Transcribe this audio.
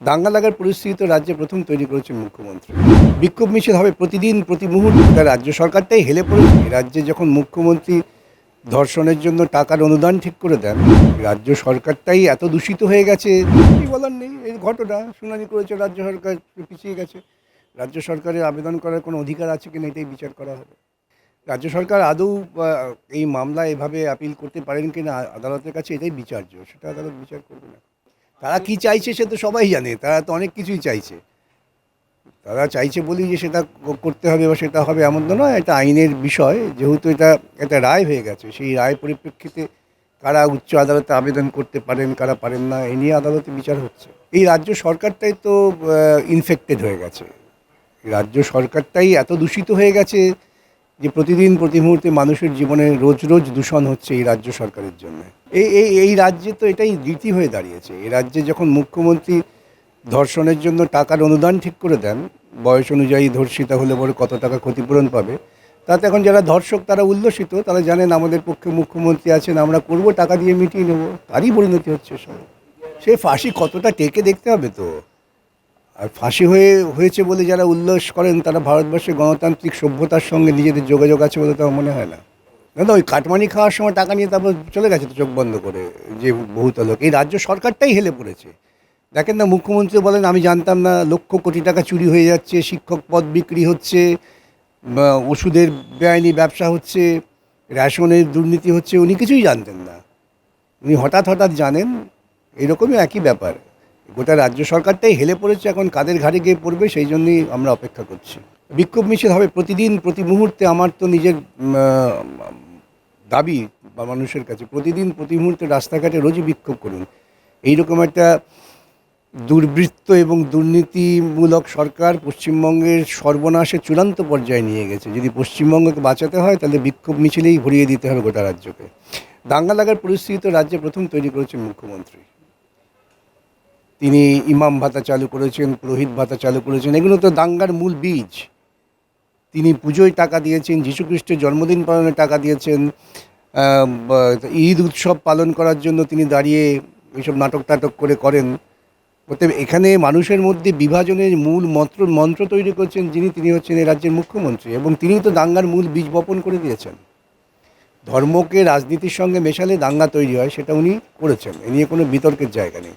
দাঙ্গা লাগার পরিস্থিতি রাজ্যে প্রথম তৈরি করেছেন মুখ্যমন্ত্রী। বিক্ষোভ মিছিল হবে প্রতিদিন, প্রতি মুহূর্তে। রাজ্য সরকারটাই হেলে পড়েছে। রাজ্যে যখন মুখ্যমন্ত্রী ধর্ষণের জন্য টাকার অনুদান ঠিক করে দেন, রাজ্য সরকারটাই এত দূষিত হয়ে গেছে বলার নেই। এই ঘটনা শুনানি করেছে রাজ্য সরকার, পিছিয়ে গেছে। রাজ্য সরকারের আবেদন করার কোনো অধিকার আছে কিনা এটাই বিচার করা হবে। রাজ্য সরকার আদৌ এই মামলা এভাবে আপিল করতে পারেন কিনা আদালতের কাছে এটাই বিচার্য। সেটা আদালত বিচার করবে না। তারা কি চাইছে সে তো সবাই জানে, তারা তো অনেক কিছুই চাইছে। তারা চাইছে বলেই যে সেটা করতে হবে বা সেটা হবে এমন তো নয়, এটা আইনের বিষয়, যেহেতু এটা একটা রায় হয়ে গেছে, সেই রায় পরিপ্রেক্ষিতে কারা উচ্চ আদালতে আবেদন করতে পারেন, কারা পারেন না, এ নিয়ে আদালতে বিচার হচ্ছে। এই রাজ্য সরকারটাই তো ইনফেক্টেড হয়ে গেছে। রাজ্য সরকারটাই এত দূষিত হয়ে গেছে যে প্রতিদিন, প্রতি মুহূর্তে মানুষের জীবনে রোজ রোজ দূষণ হচ্ছে এই রাজ্য সরকারের জন্য। এই এই এই রাজ্যে তো এটাই রীতি হয়ে দাঁড়িয়েছে। এই রাজ্যে যখন মুখ্যমন্ত্রী ধর্ষণের জন্য টাকার অনুদান ঠিক করে দেন, বয়স অনুযায়ী ধর্ষিতা হলে পরে কত টাকা ক্ষতিপূরণ পাবে, তাতে এখন যারা ধর্ষক তারা উল্লসিত, তারা জানেন আমাদের পক্ষে মুখ্যমন্ত্রী আছেন, আমরা করব, টাকা দিয়ে মিটিয়ে নেব। তারই পরিণতি হচ্ছে সব। সে ফাঁসি কতটা টেকে দেখতে হবে তো? আর ফাঁসি হয়ে, হয়েছে বলে যারা উল্লাস করেন, তারা ভারতবর্ষের গণতান্ত্রিক সভ্যতার সঙ্গে নিজেদের যোগাযোগ আছে বলে তো মনে হয় না। দাদা, ওই কাটমানি খাওয়ার সময় টাকা নিয়ে তারপর চলে গেছে তো চোখ বন্ধ করে, যে বহুতলোক এই রাজ্য সরকারটাই হেলে পড়েছে। দেখেন না, মুখ্যমন্ত্রী বলেন, আমি জানতাম না, লক্ষ কোটি টাকা চুরি হয়ে যাচ্ছে, শিক্ষক পদ বিক্রি হচ্ছে ওষুধের বেআইনি ব্যবসা হচ্ছে, রেশনের দুর্নীতি হচ্ছে, উনি কিছুই জানতেন না। উনি হঠাৎ হঠাৎ জানেন, এরকমই একই ব্যাপার। গোটা রাজ্য সরকারটাই হেলে পড়েছে, এখন কাদের ঘাড়ে গিয়ে পড়বে সেই জন্যই আমরা অপেক্ষা করছি। বিক্ষোভ মিছিল হবে প্রতিদিন, প্রতি মুহূর্তে আমার তো নিজের দাবি বা মানুষের কাছে, প্রতিদিন, প্রতি মুহূর্তে রাস্তাঘাটে রোজই বিক্ষোভ করুন। এইরকম একটা দুর্বৃত্ত এবং দুর্নীতিমূলক সরকার পশ্চিমবঙ্গের সর্বনাশের চূড়ান্ত পর্যায়ে নিয়ে গেছে। যদি পশ্চিমবঙ্গকে বাঁচাতে হয়, তাহলে বিক্ষোভ মিছিলেই ভরিয়ে দিতে হবে গোটা রাজ্যকে। দাঙ্গা লাগার পরিস্থিতি তো রাজ্যে প্রথম তৈরি করেছেন মুখ্যমন্ত্রী। তিনি ইমাম ভাতা চালু করেছেন, পুরোহিত ভাতা চালু করেছেন, এগুলো তো দাঙ্গার মূল বীজ। তিনি পুজোয় টাকা দিয়েছেন, যীশুখ্রিস্টের জন্মদিন পালনে টাকা দিয়েছেন ঈদ উৎসব পালন করার জন্য তিনি দাঁড়িয়ে এইসব নাটক টাটক করে করেন। অতএব এখানে মানুষের মধ্যে বিভাজনের মূল মন্ত্র মন্ত্র তৈরি করছেন যিনি, তিনি হচ্ছেন এই রাজ্যের মুখ্যমন্ত্রী এবং তিনি তো দাঙ্গার মূল বীজ বপন করে দিয়েছেন। ধর্মকে, রাজনীতির সঙ্গে মেশালে দাঙ্গা তৈরি হয়, সেটা উনি করেছেন। এ নিয়ে কোনো বিতর্কের জায়গা নেই।